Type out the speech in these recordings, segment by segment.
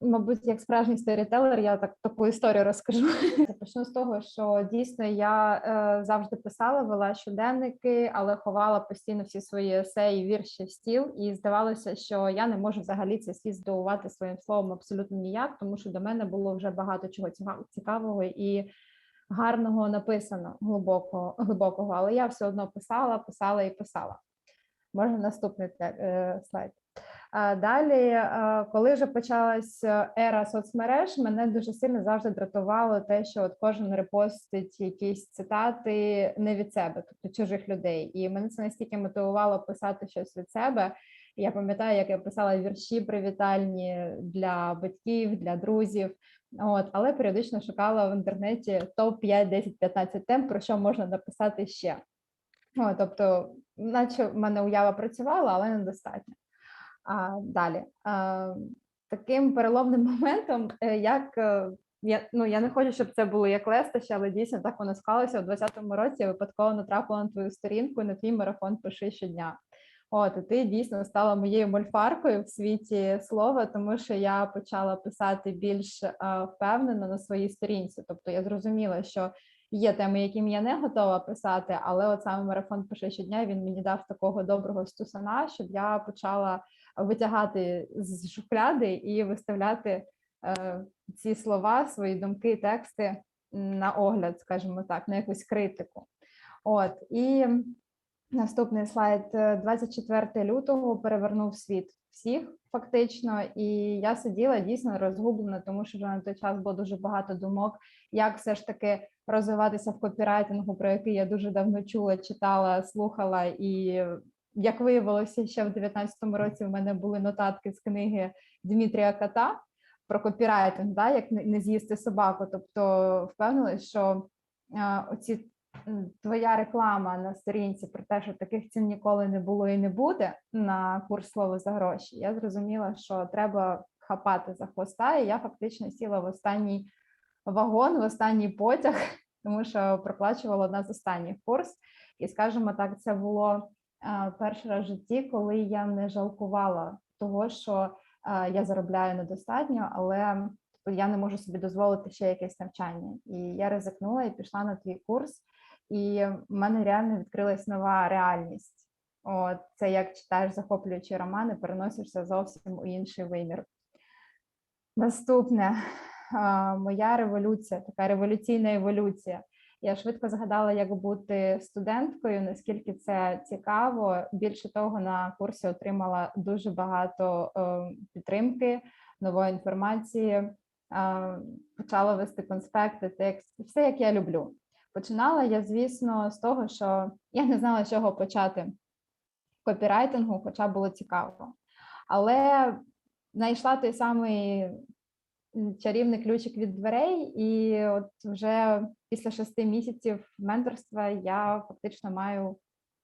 мабуть, як справжній сторітелер, я так таку історію розкажу. Почну з того, що дійсно я е, завжди писала, вела щоденники, але ховала постійно всі свої есеї, вірші в стіл, і здавалося, що я не можу взагалі цей світ здивувати своїм словом абсолютно ніяк, тому що до мене було вже багато чого цікавого і гарного написано глибокого, глибокого. Але я все одно писала, писала і писала. Можна наступний е, слайд. Далі, коли вже почалась е, ера соцмереж, мене дуже сильно завжди дратувало те, що от кожен репостить якісь цитати не від себе, тобто чужих людей. І мене це настільки мотивувало писати щось від себе. Я пам'ятаю, як я писала вірші привітальні для батьків, для друзів. От, але періодично шукала в інтернеті топ 5, 10, 15 тем, про що можна написати ще. О, тобто, наче в мене уява працювала, але недостатньо. А, далі. А, таким переломним моментом, е, як е, я, ну, я не хочу, щоб це було як лестище, але дійсно так воно склалося. У 2020 році я випадково натрапила на твою сторінку на твій марафон пиши щодня. От, і ти дійсно стала моєю мольфаркою в світі слова, тому що я почала писати більш е, впевнено на своїй сторінці. Тобто я зрозуміла, що є теми, яким я не готова писати, але от саме марафон пише щодня. Він мені дав такого доброго стусана, щоб я почала витягати з шухляди і виставляти е, ці слова, свої думки, тексти на огляд, скажімо так, на якусь критику. От і наступний слайд: Е, 24 лютого перевернув світ всіх фактично, і я сиділа дійсно розгублена, тому що вже на той час було дуже багато думок, як все ж таки розвиватися в копірайтингу, про який я дуже давно чула, читала, слухала і як виявилося, ще в 19-му році в мене були нотатки з книги Дмитрія Кота про копірайтинг, да, як не з'їсти собаку. Тобто впевнилась, що а, оці твоя реклама на сторінці про те, що таких цін ніколи не було і не буде на курс слова за гроші. Я зрозуміла, що треба хапати за хвоста, і я фактично сіла в останній вагон, в останній потяг, тому що проплачувала одна з останніх курс. І скажімо так, це було перший раз в житті, коли я не жалкувала того, що я заробляю недостатньо, але типу, я не можу собі дозволити ще якесь навчання. І я ризикнула і пішла на твій курс, і в мене реально відкрилась нова реальність. От це як читаєш захоплюючі романи, переносишся зовсім у інший вимір. Наступне моя революція, така революційна еволюція. Я швидко згадала, як бути студенткою, наскільки це цікаво. Більше того, на курсі отримала дуже багато е, підтримки, нової інформації, е, почала вести конспекти, текст, все як я люблю. Починала я, звісно, з того, що я не знала, з чого почати копірайтингу, хоча було цікаво. Але знайшла той самий чарівний ключик від дверей, і от вже після шести місяців менторства я фактично маю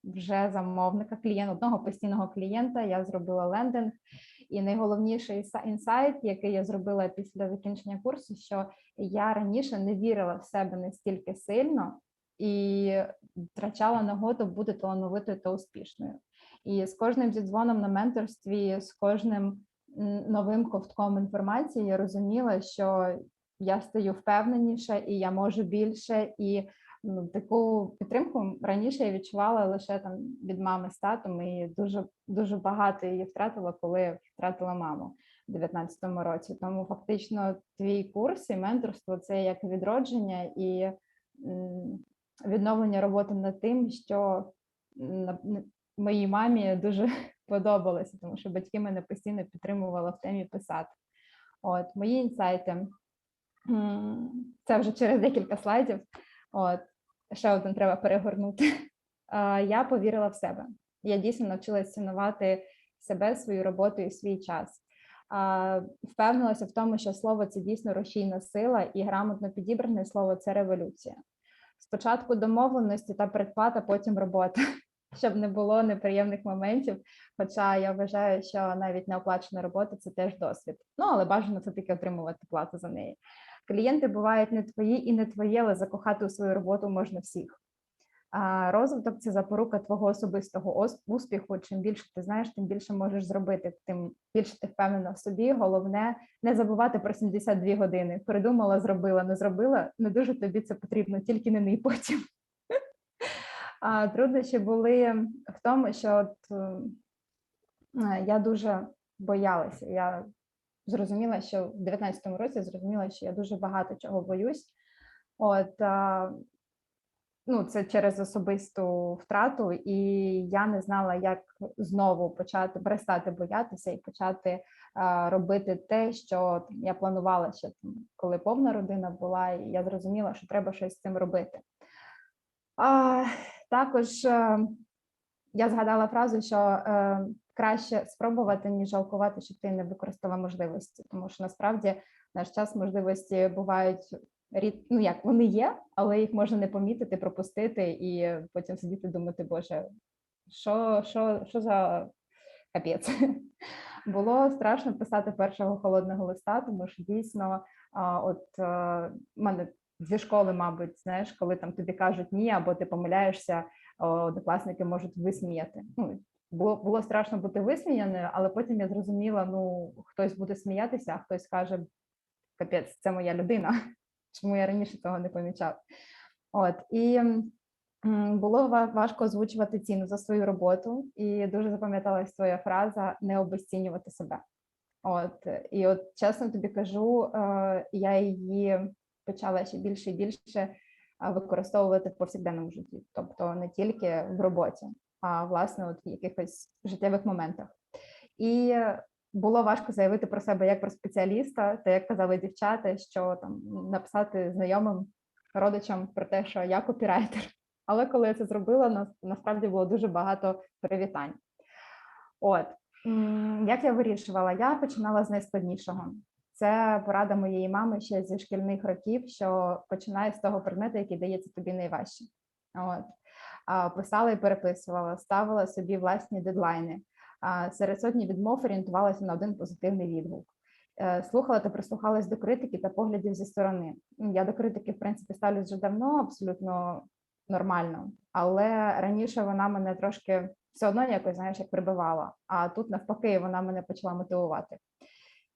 вже замовника клієнта, одного постійного клієнта. Я зробила лендинг. І найголовніший інсайт, який я зробила після закінчення курсу, що я раніше не вірила в себе настільки сильно і втрачала нагоду бути талановитою та успішною. І з кожним зідзвоном на менторстві, з кожним новим ковтком інформації я розуміла, що я стаю впевненіше і я можу більше. І ну, таку підтримку раніше я відчувала лише там від мами з татом, і дуже дуже багато її втратила, коли втратила маму у 19-му році. Тому фактично твій курс і менторство це як відродження і відновлення роботи над тим, що моїй мамі дуже подобалося, тому що батьки мене постійно підтримували в темі писати. От мої інсайти. Це вже через декілька слайдів. От ще один треба перегорнути. Я повірила в себе. Я дійсно навчилася цінувати себе, свою роботу і свій час. Впевнилася в тому, що слово це дійсно рушійна сила, і грамотно підібране слово це революція. Спочатку домовленості та предплата, потім робота, щоб не було неприємних моментів. Хоча я вважаю, що навіть неоплачена робота це теж досвід. Ну але бажано все таки отримувати плату за неї. Клієнти бувають не твої і не твої, але закохати у свою роботу можна всіх. А розвиток це запорука твого особистого успіху. Чим більше ти знаєш, тим більше можеш зробити, тим більше ти впевнена в собі. Головне не забувати про 72 години. Придумала, зробила, не зробила. Не дуже тобі це потрібно, тільки не ний потім. А труднощі були в тому, що от, е, я дуже боялася. Я зрозуміла, що в 19-му році зрозуміла, що я дуже багато чого боюсь. От а, ну, це через особисту втрату, і я не знала, як знову почати перестати боятися і почати а, робити те, що я планувала ще там, коли повна родина була, і я зрозуміла, що треба щось з цим робити. А, також е, я згадала фразу, що е, краще спробувати, ніж жалкувати, що ти не використала можливості, тому що насправді наш час можливості бувають рід... ну як вони є, але їх можна не помітити, пропустити і потім сидіти думати, боже, що, що, що за капець. Було страшно писати першого холодного листа, тому що дійсно, от е, мене зі школи, мабуть, знаєш, коли там тобі кажуть ні, або ти помиляєшся, однокласники можуть висміяти. Ну, було, було страшно бути висміяною, але потім я зрозуміла: ну хтось буде сміятися, а хтось каже: капець, це моя людина. Чому я раніше того не помічав? От і було важко озвучувати ціну за свою роботу, і дуже запам'яталась твоя фраза не обесцінювати себе. От і от чесно тобі кажу, е, я її почала ще більше і більше використовувати в повсякденному житті, тобто не тільки в роботі, а власне от в якихось життєвих моментах. І було важко заявити про себе як про спеціаліста, та як казали дівчата, що там написати знайомим родичам про те, що я копірайтер. Але коли я це зробила, насправді було дуже багато привітань. От як я вирішувала, я починала з найскладнішого. Це порада моєї мами ще зі шкільних років, що починає з того предмету, який дається тобі найважче. От писала і переписувала, ставила собі власні дедлайни. Серед сотні відмов орієнтувалася на один позитивний відгук. Е, Слухала та прислухалась до критики та поглядів зі сторони. Я до критики, в принципі, ставлюсь вже давно, абсолютно нормально, але раніше вона мене трошки все одно якось знаєш, як прибивала. А тут навпаки вона мене почала мотивувати.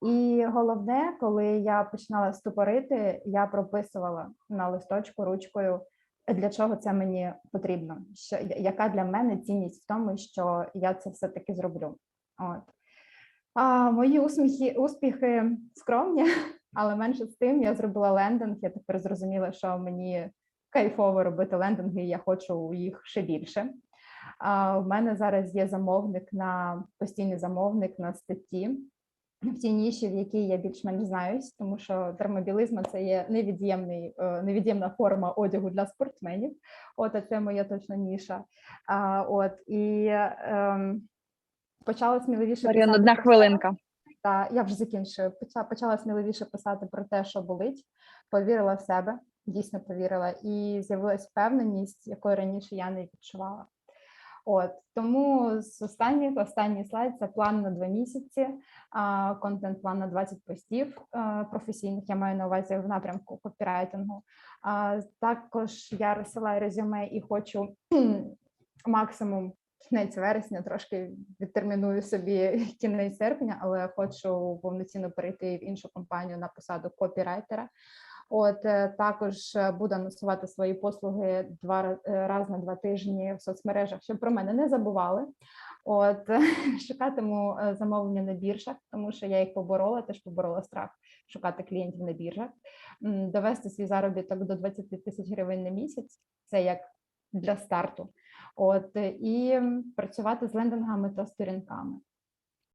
І головне, коли я починала ступорити, я прописувала на листочку ручкою, для чого це мені потрібно, що яка для мене цінність в тому, що я це все таки зроблю. От. А мої усміхи, успіхи скромні, але менше з тим я зробила лендинг. Я тепер зрозуміла, що мені кайфово робити лендинги, і я хочу їх ще більше. А в мене зараз є замовник на постійний замовник на статті в тій ніші, в якій я більш-менш знаюсь, тому що термобілизма це є невід'ємний, е, невід'ємна форма одягу для спортсменів. От а це моя точно ніша. А, от і ем, почала сміливіше Маріан, писати одна хвилинка. та я вже закінчую. Почала, почала сміливіше писати про те, що болить, повірила в себе, дійсно повірила, і з'явилась впевненість, якої раніше я не відчувала. От тому з останніх останній слайд це план на два місяці, контент-план на 20 постів професійних. Я маю на увазі в напрямку копірайтингу. Також я розсилаю резюме і хочу максимум кінець вересня, трошки відтерміную собі кінець серпня, але хочу повноцінно перейти в іншу компанію на посаду копірайтера. От е, також е, буду анонсувати свої послуги два е, раз на два тижні в соцмережах, щоб про мене не забували. От шукатиму замовлення на біржах, тому що я їх поборола, теж поборола страх шукати клієнтів на біржах, довести свій заробіток до 20 тисяч гривень на місяць. Це як для старту. От і працювати з лендингами та сторінками.